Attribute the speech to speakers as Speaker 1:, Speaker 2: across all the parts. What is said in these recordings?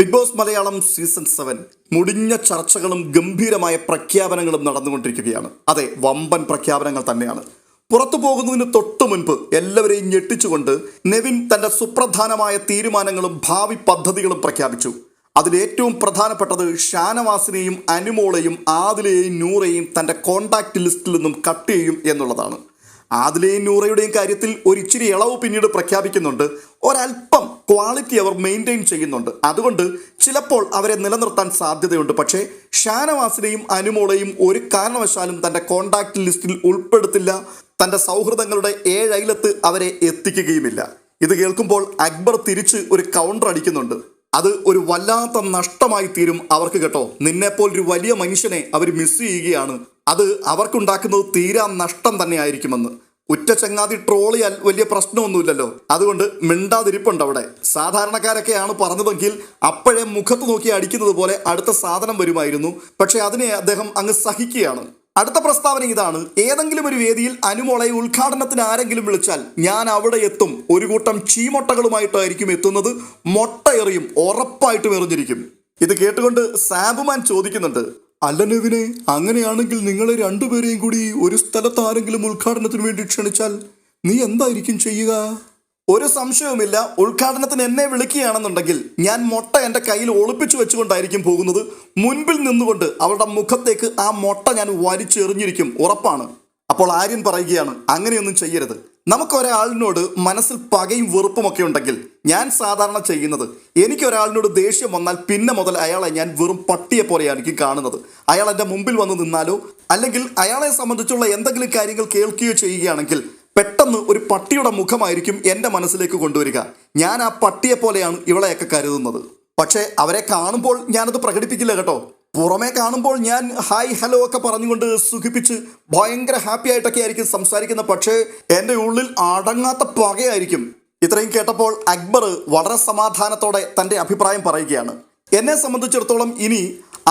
Speaker 1: Bigg Boss Malayalam season seven മുടിഞ്ഞ ചർച്ചകളും ഗംഭീരമായ പ്രഖ്യാപനങ്ങളും നടന്നുകൊണ്ടിരിക്കുകയാണ്. അതെ വമ്പൻ പ്രഖ്യാപനങ്ങൾ തന്നെയാണ്. പുറത്തു പോകുന്നതിന് തൊട്ടു മുൻപ് എല്ലാവരെയും ഞെട്ടിച്ചുകൊണ്ട് നെവിൻ തന്റെ സുപ്രധാനമായ തീരുമാനങ്ങളും ഭാവി പദ്ധതികളും പ്രഖ്യാപിച്ചു. അതിലേറ്റവും പ്രധാനപ്പെട്ടത് ഷാനവാസിനെയും അനുമോളെയും ആദിലെയും നൂറയെയും തന്റെ കോണ്ടാക്ട് ലിസ്റ്റിൽ നിന്നും കട്ട് ചെയ്യും എന്നുള്ളതാണ്. ആദിലെയും നൂറയുടെയും കാര്യത്തിൽ ഒരു ഇച്ചിരി ഇളവ് പിന്നീട് പ്രഖ്യാപിക്കുന്നുണ്ട്. ഒരല്പം ക്വാളിറ്റി അവർ മെയിന്റെയിൻ ചെയ്യുന്നുണ്ട്. അതുകൊണ്ട് ചിലപ്പോൾ അവരെ നിലനിർത്താൻ സാധ്യതയുണ്ട്. പക്ഷേ ഷാനവാസിനെയും അനുമോളെയും ഒരു കാരണവശാലും തന്റെ കോണ്ടാക്ട് ലിസ്റ്റിൽ ഉൾപ്പെടുത്തില്ല. തന്റെ സൗഹൃദങ്ങളുടെ ഏഴൈലത്ത് അവരെ എത്തിക്കുകയുമില്ല. ഇത് കേൾക്കുമ്പോൾ അക്ബർ തിരിച്ച് ഒരു കൗണ്ടർ അടിക്കുന്നുണ്ട്. അത് ഒരു വല്ലാത്ത നഷ്ടമായി തീരും അവർക്ക് കേട്ടോ. നിന്നെപ്പോൾ ഒരു വലിയ മനുഷ്യനെ അവർ മിസ് ചെയ്യുകയാണ്. അത് അവർക്കുണ്ടാക്കുന്നത് തീരാ നഷ്ടം തന്നെ ആയിരിക്കുമെന്ന് ഉറ്റ ചങ്ങാതി ട്രോളിയാൽ വലിയ പ്രശ്നമൊന്നുമില്ലല്ലോ. അതുകൊണ്ട് മിണ്ടാതിരിപ്പുണ്ട് അവിടെ. സാധാരണക്കാരൊക്കെയാണ് പറഞ്ഞതെങ്കിൽ അപ്പോഴേ മുഖത്ത് നോക്കി അടിക്കുന്നത് പോലെ അടുത്ത സാധനം വരുമായിരുന്നു. പക്ഷെ അതിനെ അദ്ദേഹം അങ്ങ് സഹിക്കുകയാണ്. അടുത്ത പ്രസ്താവന ഇതാണ്. ഏതെങ്കിലും ഒരു വേദിയിൽ അനുമോളെ ഉദ്ഘാടനത്തിന് ആരെങ്കിലും വിളിച്ചാൽ ഞാൻ അവിടെ എത്തും. ഒരു കൂട്ടം ചീമൊട്ടകളുമായിട്ടായിരിക്കും എത്തുന്നത്. മൊട്ട എറിയും ഉറപ്പായിട്ടും എറിഞ്ഞിരിക്കും. ഇത് കേട്ടുകൊണ്ട് സാബുമാൻ ചോദിക്കുന്നുണ്ട് അല്ല നെവിനെ അങ്ങനെയാണെങ്കിൽ നിങ്ങളെ രണ്ടുപേരെയും കൂടി ഒരു സ്ഥലത്ത് ആരെങ്കിലും ഉദ്ഘാടനത്തിന് വേണ്ടി ക്ഷണിച്ചാൽ നീ എന്തായിരിക്കും ചെയ്യുക? ഒരു സംശയവുമില്ല. ഉദ്ഘാടനത്തിന് എന്നെ വിളിക്കുകയാണെന്നുണ്ടെങ്കിൽ ഞാൻ മൊട്ട എന്റെ കയ്യിൽ ഒളിപ്പിച്ചു വെച്ചുകൊണ്ടായിരിക്കും പോകുന്നത്. മുൻപിൽ നിന്നുകൊണ്ട് അവളുടെ മുഖത്തേക്ക് ആ മൊട്ട ഞാൻ വലിച്ചെറിഞ്ഞിരിക്കും. ഉറപ്പാണ്. അപ്പോൾ ആര്യൻ പറയുകയാണ് അങ്ങനെയൊന്നും ചെയ്യരുത്. നമുക്ക് ഒരാളിനോട് മനസ്സിൽ പകയും വെറുപ്പുമൊക്കെ ഉണ്ടെങ്കിൽ ഞാൻ സാധാരണ ചെയ്യുന്നത് എനിക്ക് ഒരാളിനോട് ദേഷ്യം വന്നാൽ പിന്നെ മുതൽ അയാളെ ഞാൻ വെറും പട്ടിയെ പോലെയായിരിക്കും കാണുന്നത്. അയാൾ എന്റെ മുമ്പിൽ വന്ന് നിന്നാലോ? അല്ലെങ്കിൽ അയാളെ സംബന്ധിച്ചുള്ള എന്തെങ്കിലും കാര്യങ്ങൾ കേൾക്കുകയോ ചെയ്യുകയാണെങ്കിൽ പെട്ടെന്ന് ഒരു പട്ടിയുടെ മുഖമായിരിക്കും എന്റെ മനസ്സിലേക്ക് കൊണ്ടുവരിക. ഞാൻ ആ പട്ടിയെ പോലെയാണ് ഇവളെയൊക്കെ കരുതുന്നത്. പക്ഷേ അവരെ കാണുമ്പോൾ ഞാനത് പ്രകടിപ്പിക്കില്ല കേട്ടോ. പുറമേ കാണുമ്പോൾ ഞാൻ ഹായ് ഹലോ ഒക്കെ പറഞ്ഞുകൊണ്ട് സുഖിപ്പിച്ച് ഭയങ്കര ഹാപ്പി ആയിട്ടൊക്കെ ആയിരിക്കും സംസാരിക്കുന്ന. പക്ഷേ എന്റെ ഉള്ളിൽ അടങ്ങാത്ത പകയായിരിക്കും. ഇത്രയും കേട്ടപ്പോൾ അക്ബർ വളരെ സമാധാനത്തോടെ തന്റെ അഭിപ്രായം പറയുകയാണ്. എന്നെ സംബന്ധിച്ചിടത്തോളം ഇനി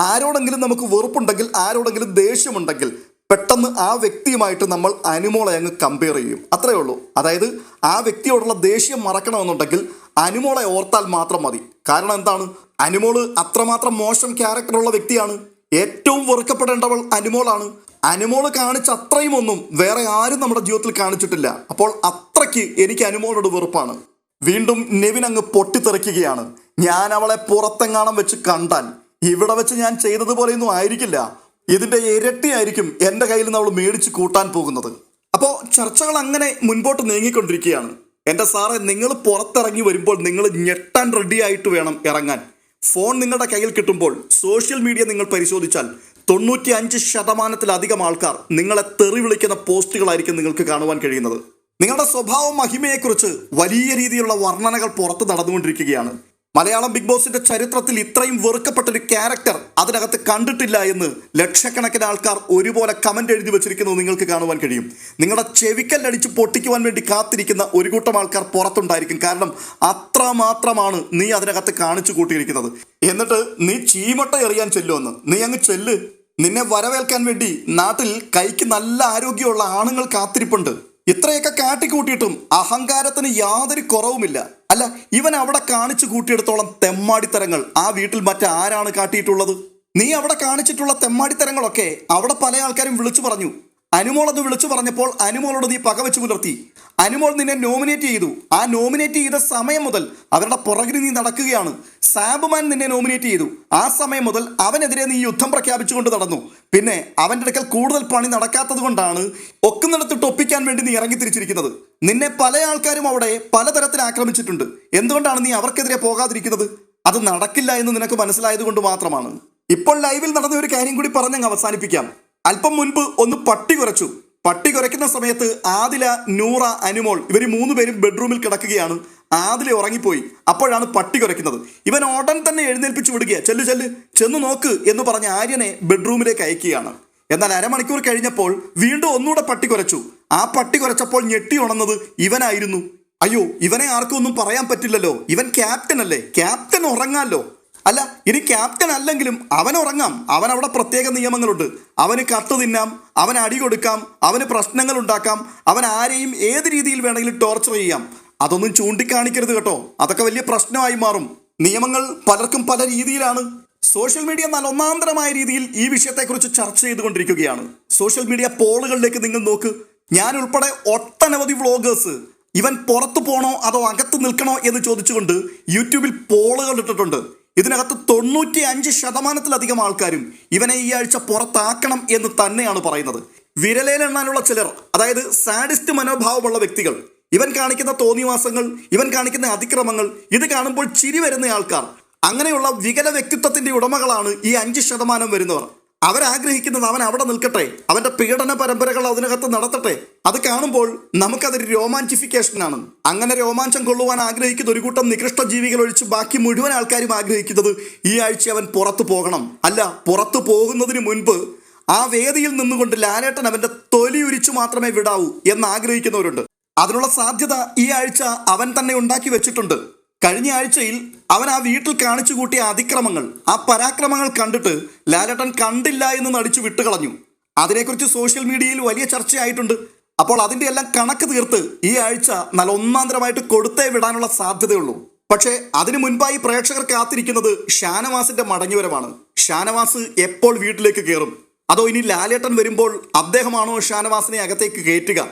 Speaker 1: ആരോടെങ്കിലും നമുക്ക് വെറുപ്പുണ്ടെങ്കിൽ ആരോടെങ്കിലും ദേഷ്യമുണ്ടെങ്കിൽ പെട്ടെന്ന് ആ വ്യക്തിയുമായിട്ട് നമ്മൾ അനുമോളെ അങ്ങ് കമ്പയർ ചെയ്യും. അത്രയേ ഉള്ളൂ. അതായത് ആ വ്യക്തിയോടുള്ള ദേഷ്യം മറക്കണമെന്നുണ്ടെങ്കിൽ അനുമോളെ ഓർത്താൽ മാത്രം മതി. കാരണം എന്താണ്? അനുമോൾ അത്രമാത്രം മോശം ക്യാരക്ടറുള്ള വ്യക്തിയാണ്. ഏറ്റവും വെറുക്കപ്പെടേണ്ടവൾ അനുമോളാണ്. അനുമോൾ കാണിച്ച അത്രയും ഒന്നും വേറെ ആരും നമ്മുടെ ജീവിതത്തിൽ കാണിച്ചിട്ടില്ല. അപ്പോൾ അത്രയ്ക്ക് എനിക്ക് അനുമോളോട് വെറുപ്പാണ്. വീണ്ടും നെവിൻ അങ്ങ് പൊട്ടിത്തെറിക്കുകയാണ്. ഞാൻ അവളെ പുറത്തെങ്ങാണം വെച്ച് കണ്ടാൽ ഇവിടെ വെച്ച് ഞാൻ ചെയ്തതുപോലെയൊന്നും ആയിരിക്കില്ല. ഇതിന്റെ ഇരട്ടിയായിരിക്കും എന്റെ കയ്യിൽ നിന്ന് അവൾ മേടിച്ച് കൂട്ടാൻ പോകുന്നത്. അപ്പോൾ ചർച്ചകൾ അങ്ങനെ മുൻപോട്ട് നീങ്ങിക്കൊണ്ടിരിക്കുകയാണ്. എന്റെ സാറേ നിങ്ങൾ പുറത്തിറങ്ങി വരുമ്പോൾ നിങ്ങൾ ഞെട്ടാൻ റെഡി ആയിട്ട് വേണം ഇറങ്ങാൻ. ഫോൺ നിങ്ങളുടെ കയ്യിൽ കിട്ടുമ്പോൾ സോഷ്യൽ മീഡിയ നിങ്ങൾ പരിശോധിച്ചാൽ തൊണ്ണൂറ്റി അഞ്ച് ശതമാനത്തിലധികം ആൾക്കാർ നിങ്ങളെ തെറി വിളിക്കുന്ന പോസ്റ്റുകളായിരിക്കും നിങ്ങൾക്ക് കാണുവാൻ കഴിയുന്നത്. നിങ്ങളുടെ സ്വഭാവ മഹിമയെക്കുറിച്ച് വലിയ രീതിയിലുള്ള വർണനകൾ പുറത്ത് നടന്നുകൊണ്ടിരിക്കുകയാണ്. മലയാളം ബിഗ് ബോസിന്റെ ചരിത്രത്തിൽ ഇത്രയും വെറുക്കപ്പെട്ട ഒരു ക്യാരക്ടർ അതിനകത്ത് കണ്ടിട്ടില്ല എന്ന് ലക്ഷക്കണക്കിന് ആൾക്കാർ ഒരുപോലെ കമന്റ് എഴുതി വെച്ചിരിക്കുന്നത് നിങ്ങൾക്ക് കാണുവാൻ കഴിയും. നിങ്ങളുടെ ചെവിക്കല്ലടിച്ച് പൊട്ടിക്കുവാൻ വേണ്ടി കാത്തിരിക്കുന്ന ഒരു കൂട്ടം ആൾക്കാർ പുറത്തുണ്ടായിരിക്കും. കാരണം അത്രമാത്രമാണ് നീ അതിനകത്ത് കാണിച്ചു കൂട്ടിയിരിക്കുന്നത്. എന്നിട്ട് നീ ചീമട്ട എറിയാൻ ചെല്ലുമെന്ന് നീ അങ്ങ് ചെല്ല്. നിന്നെ വരവേൽക്കാൻ വേണ്ടി നാട്ടിൽ കൈക്ക് നല്ല ആരോഗ്യമുള്ള ആണുങ്ങൾ കാത്തിരിപ്പുണ്ട്. ഇത്രയൊക്കെ കാട്ടിക്കൂട്ടിയിട്ടും അഹങ്കാരത്തിന് യാതൊരു കുറവുമില്ല. അല്ല ഇവൻ അവിടെ കാണിച്ചു കൂട്ടിയെടുത്തോളം തെമ്മാടിത്തരങ്ങൾ ആ വീട്ടിൽ മറ്റാരാണ് കാട്ടിയിട്ടുള്ളത്? നീ അവിടെ കാണിച്ചിട്ടുള്ള തെമ്മാടിത്തരങ്ങളൊക്കെ അവിടെ പല ആൾക്കാരും വിളിച്ചു പറഞ്ഞു. അനുമോൾ അത് വിളിച്ചു പറഞ്ഞപ്പോൾ അനുമോളോട് നീ പകവെച്ച് പുലർത്തി. അനുമോൾ നിന്നെ നോമിനേറ്റ് ചെയ്തു. ആ നോമിനേറ്റ് ചെയ്ത സമയം മുതൽ അവരുടെ പുറകിൽ നീ നടക്കുകയാണ്. സാബുമാൻ നിന്നെ നോമിനേറ്റ് ചെയ്തു. ആ സമയം മുതൽ അവനെതിരെ നീ യുദ്ധം പ്രഖ്യാപിച്ചുകൊണ്ട് നടന്നു. പിന്നെ അവന്റെ അടുക്കൽ കൂടുതൽ പണി നടക്കാത്തത് കൊണ്ടാണ് ഒക്കുന്നിടത്തിട്ട് ഒപ്പിക്കാൻ വേണ്ടി നീ ഇറങ്ങി തിരിച്ചിരിക്കുന്നത്. നിന്നെ പല ആൾക്കാരും അവിടെ പലതരത്തിൽ ആക്രമിച്ചിട്ടുണ്ട്. എന്തുകൊണ്ടാണ് നീ അവർക്കെതിരെ പോകാതിരിക്കുന്നത്? അത് നടക്കില്ല എന്ന് നിനക്ക് മനസ്സിലായത് കൊണ്ട് മാത്രമാണ്. ഇപ്പോൾ ലൈവിൽ നടന്ന ഒരു കാര്യം കൂടി പറഞ്ഞങ്ങ് അവസാനിപ്പിക്കാം. അല്പം മുൻപ് ഒന്ന് പട്ടി കുറച്ചു പട്ടി കുറയ്ക്കുന്ന സമയത്ത് ആദില നൂറ അനുമോൾ ഇവർ മൂന്ന് പേരും ബെഡ്റൂമിൽ കിടക്കുകയാണ്. ആദില ഉറങ്ങിപ്പോയി. അപ്പോഴാണ് പട്ടി കുറയ്ക്കുന്നത് ഇവൻ ഉടൻ തന്നെ എഴുന്നേൽപ്പിച്ചു വിടുക ചെല്ലു ചെല്ല്. ചെന്ന് നോക്ക് എന്ന് പറഞ്ഞ ആര്യനെ ബെഡ്റൂമിലേക്ക് അയക്കുകയാണ്. എന്നാൽ അരമണിക്കൂർ കഴിഞ്ഞപ്പോൾ വീണ്ടും ഒന്നുകൂടെ പട്ടി കുറച്ചു ആ പട്ടി കുറച്ചപ്പോൾ ഞെട്ടി ഉണന്നത് ഇവനായിരുന്നു. അയ്യോ ഇവനെ ആർക്കും ഒന്നും പറയാൻ പറ്റില്ലല്ലോ. ഇവൻ ക്യാപ്റ്റൻ അല്ലേ? ക്യാപ്റ്റൻ ഉറങ്ങാമല്ലോ അല്ല ഇനി ക്യാപ്റ്റൻ അല്ലെങ്കിലും അവൻ ഉറങ്ങാം. അവൻ അവിടെ പ്രത്യേക നിയമങ്ങളുണ്ട്. അവന് കത്ത് തിന്നാം അവൻ അടി കൊടുക്കാം അവന് പ്രശ്നങ്ങൾ ഉണ്ടാക്കാം അവൻ ആരെയും ഏത് രീതിയിൽ വേണമെങ്കിലും ടോർച്ചർ ചെയ്യാം. അതൊന്നും ചൂണ്ടിക്കാണിക്കരുത് കേട്ടോ. അതൊക്കെ വലിയ പ്രശ്നമായി മാറും. നിയമങ്ങൾ പലർക്കും പല രീതിയിലാണ്. സോഷ്യൽ മീഡിയ നല്ല ഒന്നാന്തരമായ രീതിയിൽ ഈ വിഷയത്തെക്കുറിച്ച് ചർച്ച ചെയ്തുകൊണ്ടിരിക്കുകയാണ്. സോഷ്യൽ മീഡിയ പോളുകളിലേക്ക് നിങ്ങൾ നോക്ക്. ഞാൻ ഉൾപ്പെടെ ഒട്ടനവധി വ്ളോഗേഴ്സ് ഇവൻ പുറത്തു പോണോ അതോ അകത്ത് നിൽക്കണോ എന്ന് ചോദിച്ചുകൊണ്ട് യൂട്യൂബിൽ പോളുകൾ ഇട്ടിട്ടുണ്ട്. ഇതിനകത്ത് തൊണ്ണൂറ്റി അഞ്ച് ശതമാനത്തിലധികം ആൾക്കാരും ഇവനെ ഈ ആഴ്ച പുറത്താക്കണം എന്ന് തന്നെയാണ് പറയുന്നത്. വിരലേലെണ്ണാനുള്ള ചിലർ അതായത് സാഡിസ്റ്റ് മനോഭാവമുള്ള വ്യക്തികൾ ഇവൻ കാണിക്കുന്ന തോന്നിവാസങ്ങൾ ഇവൻ കാണിക്കുന്ന അതിക്രമങ്ങൾ ഇത് കാണുമ്പോൾ ചിരി വരുന്ന ആൾക്കാർ അങ്ങനെയുള്ള വികല വ്യക്തിത്വത്തിന്റെ ഉടമകളാണ് ഈ അഞ്ച് ശതമാനം വരുന്നവർ. അവരാഗ്രഹിക്കുന്നത് അവൻ അവിടെ നിൽക്കട്ടെ. അവന്റെ പീഡന പരമ്പരകൾ അതിനകത്ത് നടത്തട്ടെ. അത് കാണുമ്പോൾ നമുക്കതൊരു രോമാഞ്ചിഫിക്കേഷനാണ് അങ്ങനെ രോമാഞ്ചം കൊള്ളുവാൻ ആഗ്രഹിക്കുന്ന ഒരു കൂട്ടം നികൃഷ്ട ജീവികൾ ഒഴിച്ച് ബാക്കി മുഴുവൻ ആൾക്കാരും ആഗ്രഹിക്കുന്നത് ഈ ആഴ്ച അവൻ പുറത്തു പോകണം. അല്ല പുറത്തു പോകുന്നതിന് മുൻപ് ആ വേദിയിൽ നിന്നുകൊണ്ട് ലാലേട്ടൻ അവന്റെ തൊലി ഉരിച്ചു മാത്രമേ വിടാവൂ എന്ന് ആഗ്രഹിക്കുന്നവരുണ്ട്. അതിനുള്ള സാധ്യത ഈ ആഴ്ച അവൻ തന്നെ ഉണ്ടാക്കി വെച്ചിട്ടുണ്ട്. കഴിഞ്ഞ ആഴ്ചയിൽ അവൻ ആ വീട്ടിൽ കാണിച്ചു കൂട്ടിയ അതിക്രമങ്ങൾ ആ പരാക്രമങ്ങൾ കണ്ടിട്ട് ലാലേട്ടൻ കണ്ടില്ല എന്ന് നടിച്ചു വിട്ടുകളഞ്ഞു. അതിനെക്കുറിച്ച് സോഷ്യൽ മീഡിയയിൽ വലിയ ചർച്ചയായിട്ടുണ്ട്. അപ്പോൾ അതിന്റെ എല്ലാം കണക്ക് തീർത്ത് ഈ ആഴ്ച നല്ല ഒന്നാന്തരമായിട്ട് കൊടുത്തേ വിടാനുള്ള സാധ്യതയുള്ളൂ. പക്ഷേ അതിനു മുൻപായി പ്രേക്ഷകർ കാത്തിരിക്കുന്നത് ഷാനവാസിന്റെ മടങ്ങിവരവാണ്. ഷാനവാസ് എപ്പോൾ വീട്ടിലേക്ക് കയറും? അതോ ഇനി ലാലേട്ടൻ വരുമ്പോൾ അദ്ദേഹമാണോ ഷാനവാസിനെ അകത്തേക്ക് കയറ്റുക?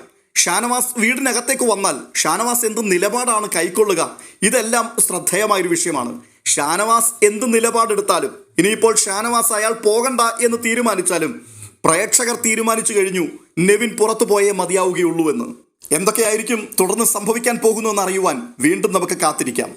Speaker 1: ഷാനവാസ് വീടിനകത്തേക്ക് വന്നാൽ ഷാനവാസ് എന്ത് നിലപാടാണ് കൈക്കൊള്ളുക? ഇതെല്ലാം ശ്രദ്ധേയമായൊരു വിഷയമാണ്. ഷാനവാസ് എന്ത് നിലപാടെടുത്താലും ഇനിയിപ്പോൾ ഷാനവാസ് അയാൾ പോകണ്ട എന്ന് തീരുമാനിച്ചാലും പ്രേക്ഷകർ തീരുമാനിച്ചു കഴിഞ്ഞു നെവിൻ പുറത്തു പോയേ മതിയാവുകയുള്ളൂ എന്ന് എന്തൊക്കെയായിരിക്കും തുടർന്ന് സംഭവിക്കാൻ പോകുന്നു അറിയുവാൻ വീണ്ടും നമുക്ക് കാത്തിരിക്കാം.